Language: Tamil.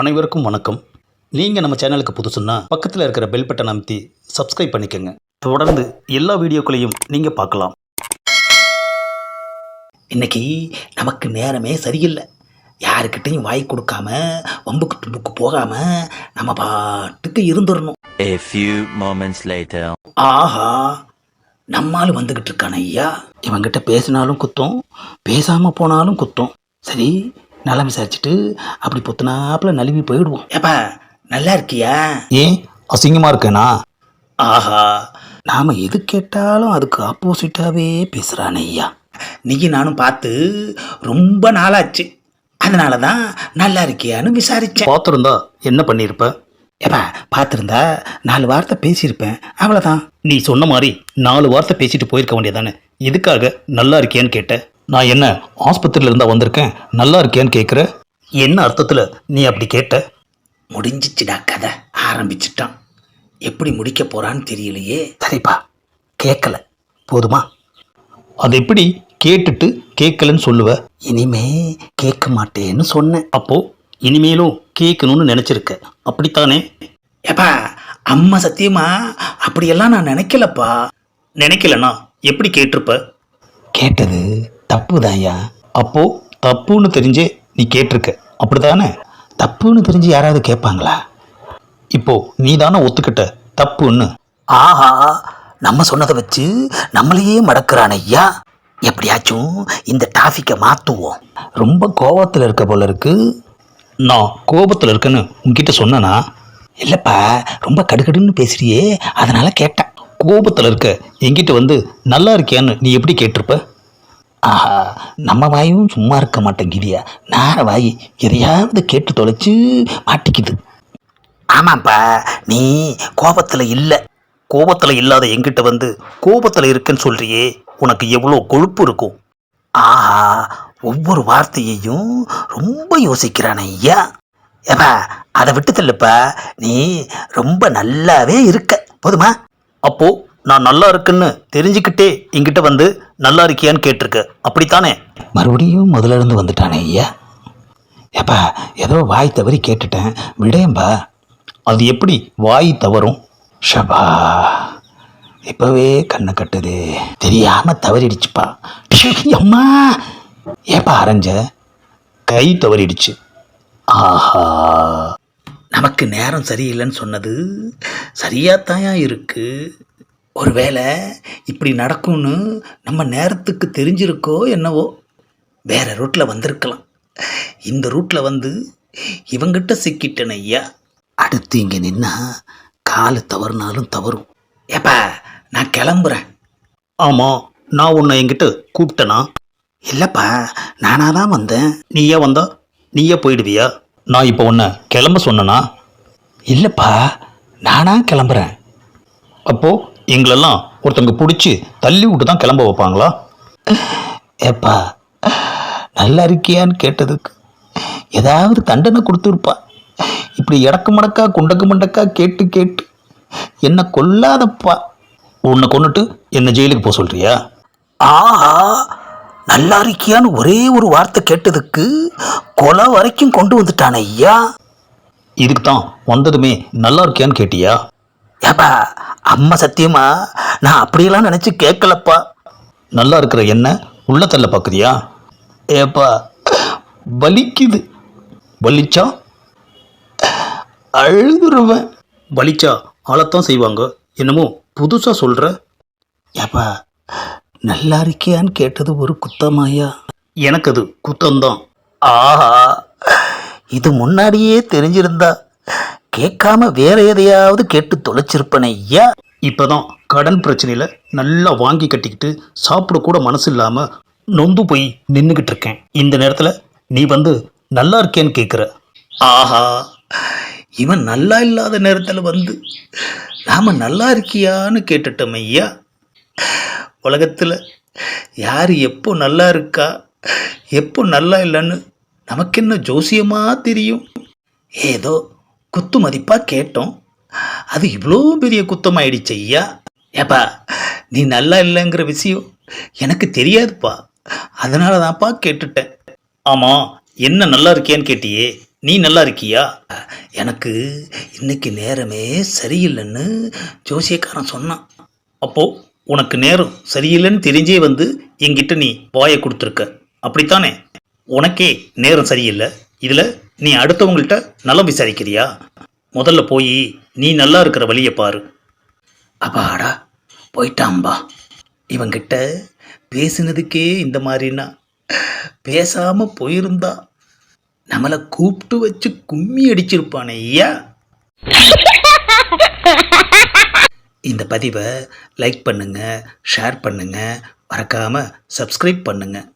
அனைவருக்கும் வணக்கம். நீங்கள் நம்ம சேனலுக்கு புதுசுன்னா பக்கத்தில் இருக்கிற பெல் பட்டன் அமைத்தி சப்ஸ்கிரைப் பண்ணிக்கோங்க. தொடர்ந்து எல்லா வீடியோக்களையும் நீங்கள் பார்க்கலாம். இன்னைக்கு நமக்கு நேரமே சரியில்லை. யாருக்கிட்டையும் வாய் கொடுக்காம வம்புக்கு தும்புக்கு போகாம நம்ம பாட்டுக்கு இருந்துடணும் A few moments later. ஆஹா நம்மால் வந்துக்கிட்டு இருக்கான ஐயா. இவங்கிட்ட பேசினாலும் குத்தம் பேசாமல் போனாலும் குத்தம். சரி நலம் விசாரிச்சுட்டு அப்படி பொத்துனாப்புல நழுவி போயிடுவோம். ஏப்பா நல்லா இருக்கியா? ஏன்? அசிங்கமாக இருக்கேனா? ஆஹா. நாம் எது கேட்டாலும் அதுக்கு ஆப்போசிட்டாகவே பேசுகிறான் ஐயா. நீயும் நானும் பார்த்து ரொம்ப நாளாச்சு. அதனால தான் நல்லா இருக்கியான்னு விசாரிச்சேன். பார்த்துருந்தா என்ன பண்ணியிருப்ப? ஏப்பா பார்த்துருந்தா நாலு வார்த்தை பேசியிருப்பேன். அவ்வளோதான் நீ சொன்ன மாதிரி நாலு வார்த்தை பேசிட்டு போயிருக்க வேண்டியதானே எதுக்காக நல்லா இருக்கியான்னு கேட்ட? நான் என்ன ஆஸ்பத்திரியில் இருந்தா வந்திருக்கேன்? நல்லா இருக்கியான்னு கேட்குற என்ன அர்த்தத்தில் நீ அப்படி கேட்ட? முடிஞ்சிச்சுடா கதை. ஆரம்பிச்சிட்டான். எப்படி முடிக்க போறான்னு தெரியலையே. சரிப்பா. கேட்கல போதுமா? அது எப்படி கேட்டுட்டு கேட்கலன்னு சொல்லுவ? இனிமே கேட்க மாட்டேன்னு சொன்னேன் அப்போ இனிமேலும் கேட்கணும்னு நினைச்சிருக்க. அப்படித்தானே? ஏப்பா அம்மா சத்தியமா அப்படியெல்லாம் நான் நினைக்கலப்பா. நினைக்கலனா எப்படி கேட்டிருப்ப? கேட்டது தப்பு தான்யா அப்போ தப்புன்னு தெரிஞ்சே நீ கேட்டிருக்க. அப்படிதானே தப்புன்னு தெரிஞ்சு யாராவது கேட்பாங்களா? இப்போ நீ தானே ஒத்துக்கிட்ட தப்புன்னு. ஆஹா நம்ம சொன்னதை வச்சு நம்மளையே மடக்கிறான் ஐயா எப்படியாச்சும் இந்த டாஃபிக்கை மாற்றுவோம் ரொம்ப கோபத்தில் இருக்க போல இருக்கு. நான் கோபத்தில் இருக்கேன்னு உங்ககிட்ட சொன்னனா? இல்லைப்பா ரொம்ப கடுகடுன்னு பேசுறியே. அதனால் கேட்டேன். கோபத்தில் இருக்க எங்கிட்ட வந்து நல்லா இருக்கியான்னு நீ எப்படி கேட்டிருப்ப? ஆஹா நம்ம வாயும் சும்மா இருக்க மாட்டேங்கிறியா நேர வாய் எதையாவது கேட்டு தொலைச்சு மாட்டிக்குது. ஆமாப்பா நீ கோபத்தில் இல்லை. கோபத்தில் இல்லாத எங்கிட்ட வந்து கோபத்தில் இருக்குன்னு சொல்றியே உனக்கு எவ்வளோ கொழுப்பு இருக்கும். ஆஹா ஒவ்வொரு வார்த்தையையும் ரொம்ப யோசிக்கிறான் ஐயா. ஏப்பா அதை விட்டு தள்ளுப்பா நீ ரொம்ப நல்லாவே இருக்க. போதுமா? அப்போது நான் நல்லா இருக்குன்னு தெரிஞ்சுக்கிட்டே என்கிட்ட வந்து நல்லா இருக்கியான்னு கேட்டிருக்க. அப்படித்தானே? மறுபடியும் முதல்ல இருந்து வந்துட்டானே ஐயா. ஏப்பா ஏதோ வாய் தவறி கேட்டுட்டேன். விடேம்பா அது எப்படி வாய் தவறும்? ஷபா. இப்போவே கண்ணை கட்டுது. தெரியாமல் தவறிடுச்சுப்பா. அம்மா. ஏப்பா அரைஞ்ச? கை தவறிடுச்சு. ஆஹா. நமக்கு நேரம் சரியில்லைன்னு சொன்னது சரியாத்தாயா இருக்கு? ஒருவேளை இப்படி நடக்கும்னு நம்ம நேரத்துக்கு தெரிஞ்சிருக்கோ என்னவோ? வேற ரூட்டில் வந்திருக்கலாம். இந்த ரூட்டில் வந்து இவங்கிட்ட சிக்கிட்டேன் ஐயா. அடுத்து இங்கே நின்னா காலு தவறுனாலும் தவறும். ஏப்பா நான் கிளம்புறேன். ஆமாம் நான் உன்னை என்கிட்ட கூப்பிட்டேனா? இல்லைப்பா நானாக தான் வந்தேன். நீயே வந்தா? நீயே போயிடுவியா? நான் இப்போ உன்னை கிளம்ப சொன்னனா? இல்லைப்பா நானா கிளம்புறேன். அப்போது எங்களெல்லாம் ஒருத்தங்க பிடிச்சி தள்ளி விட்டு தான் கிளம்ப வைப்பாங்களா? ஏப்பா நல்லா இருக்கியான்னு கேட்டதுக்கு ஏதாவது தண்டனை கொடுத்துருப்பா. இப்படி இடக்கு மடக்கா குண்டக்கு மண்டக்கா கேட்டு கேட்டு என்ன கொல்லாதப்பா. உன்னை கொண்டுட்டு என்ன ஜெயிலுக்கு போக சொல்றியா? ஆஹா நல்லா இருக்கியான்னு ஒரே ஒரு வார்த்தை கேட்டதுக்கு கொலை வரைக்கும் கொண்டு வந்துட்டானே ஐயா. இதுக்கு தான் வந்ததுமே நல்லா இருக்கியான்னு கேட்டியா? ஏப்பா அம்மா சத்தியமா நான் அப்படியெல்லாம் நினச்சி கேட்கலப்பா. நல்லா இருக்கிற என்ன உள்ள தள்ள பார்க்குறியா ஏப்பா வலிக்குது. வலிச்சா? அழுதுருவேன். வலிச்சா அழத்தான் செய்வாங்க. என்னமோ புதுசாக சொல்கிற ஏப்பா நல்லா இருக்கியான்னு கேட்டது ஒரு குத்தமாயா? எனக்கு அது குத்தம்தான். ஆஹா இது முன்னாடியே தெரிஞ்சிருந்தா. கேட்காம வேற எதையாவது கேட்டு தொலைச்சிருப்பேன் ஐயா இப்போதான் கடன் பிரச்சனையில் நல்லா வாங்கி கட்டிக்கிட்டு சாப்பிட கூட மனசு இல்லாமல் நொந்து போய் நின்றுக்கிட்டு இருக்கேன் இந்த நேரத்தில் நீ வந்து நல்லா இருக்கேன்னு கேட்குற ஆஹா இவன் நல்லா இல்லாத நேரத்தில் வந்து நாம் நல்லா இருக்கியான்னு கேட்டுட்டோம் ஐயா. உலகத்தில் யார் எப்போ நல்லா இருக்கா எப்போ நல்லா இல்லைன்னு நமக்கு என்ன ஜோசியமாக தெரியும்? ஏதோ குத்து மதிப்பாக கேட்டோம். அது இவ்வளோ பெரிய குத்தமாயிடுச்சு ஐயா. ஏப்பா நீ நல்லா இல்லைங்கிற விஷயம் எனக்கு தெரியாதுப்பா. அதனால தான்ப்பா கேட்டுட்டேன். ஆமாம் என்ன நல்லா இருக்கேன்னு கேட்டியே. நீ நல்லா இருக்கியா? எனக்கு இன்னைக்கு நேரமே சரியில்லைன்னு ஜோசியக்காரன் சொன்னான். அப்போது உனக்கு நேரம் சரியில்லைன்னு தெரிஞ்சே வந்து என்கிட்ட நீ வாயை கொடுத்துருக்க. அப்படித்தானே? உனக்கே நேரம் சரியில்லை. இதில் நீ அடுத்தவங்கள்ட்ட நலம் விசாரிக்கிறியா? முதல்ல போய் நீ நல்லா இருக்கிற வழியை பாரு. அப்பாடா போயிட்டாம்பா. இவங்கிட்ட பேசினதுக்கே இந்த மாதிரினா பேசாமல் போயிருந்தா. நம்மளை கூப்பிட்டு வச்சு கும்மி அடிச்சிருப்பானே ஐயா. இந்த பதிவை லைக் பண்ணுங்க ஷேர் பண்ணுங்க மறக்காமல் சப்ஸ்கிரைப் பண்ணுங்கள்